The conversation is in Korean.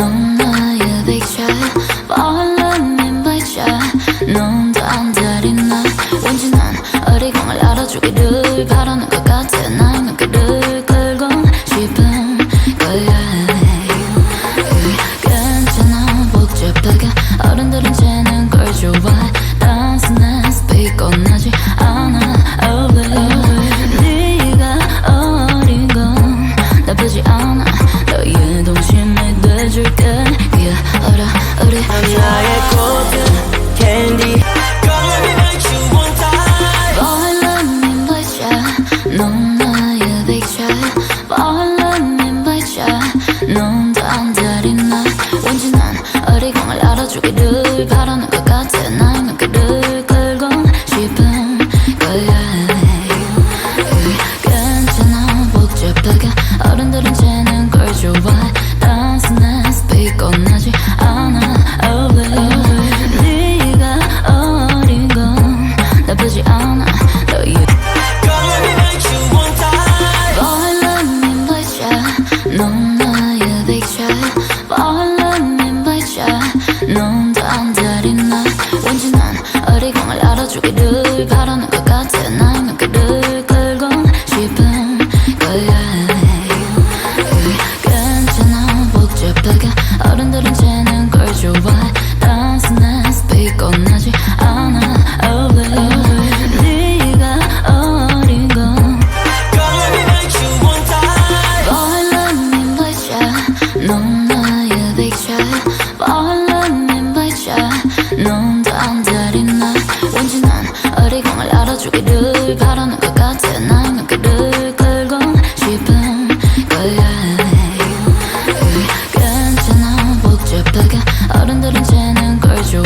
넌 나의 백자. 얼른 백자. 넌 단다리 나. 왠지 난 어리광을 알아주기를 바라는 것 같아. 나의 눈길을 끌고 싶은 거야. 그 괜찮아 복잡하게. 어른들은 쟤는 걸 좋아 마른 위에 얼어오르 I'm 나의 골든 캔디 넌 단절이 나 왠지 난 어리광을 알아주기를 바라는 거 yeah. you